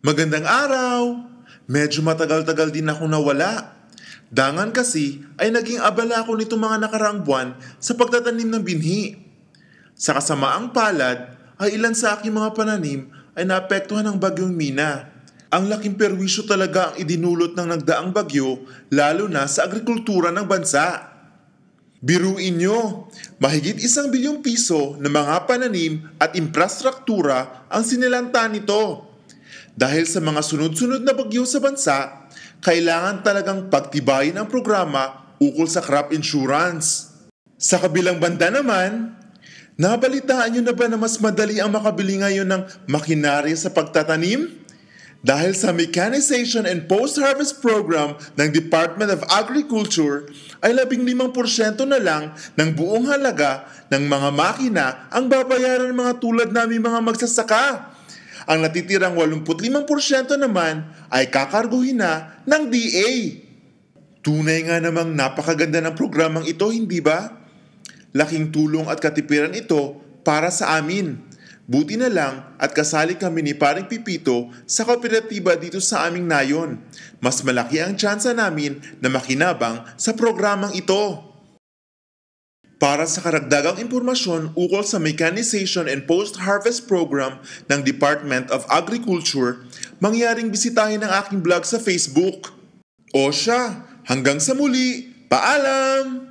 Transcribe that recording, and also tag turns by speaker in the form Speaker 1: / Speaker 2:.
Speaker 1: Magandang araw! Medyo matagal-tagal din ako nawala. Dangan kasi ay naging abala ako nito mga nakaraang buwan sa pagtatanim ng binhi. Sa kasamaang palad ay ilan sa aking mga pananim ay naapektuhan ng bagyong Mina. Ang laking perwisyo talaga ang idinulot ng nagdaang bagyo lalo na sa agrikultura ng bansa. Biruin nyo, mahigit isang bilyong piso na mga pananim at infrastruktura ang sinilanta nito. Dahil sa mga sunod-sunod na bagyo sa bansa, kailangan talagang pagtibayin ang programa ukol sa crop insurance. Sa kabilang banda naman, nabalitaan nyo na ba na mas madali ang makabili ngayon ng makinarya sa pagtatanim? Dahil sa Mechanization and Post-Harvest Program ng Department of Agriculture ay 15% na lang ng buong halaga ng mga makina ang babayaran ng mga tulad namin mga magsasaka. Ang natitirang 85% naman ay kakarguhin na ng DA. Tunay nga namang napakaganda ng programang ito, hindi ba? Laking tulong at katipiran ito para sa amin. Buti na lang at kasali kami ni paring Pipito sa kooperatiba dito sa aming nayon. Mas malaki ang tsansa namin na makinabang sa programang ito. Para sa karagdagang impormasyon ukol sa Mechanization and Post-Harvest Program ng Department of Agriculture, mangyaring bisitahin ang aking blog sa Facebook. O siya, hanggang sa muli, paalam!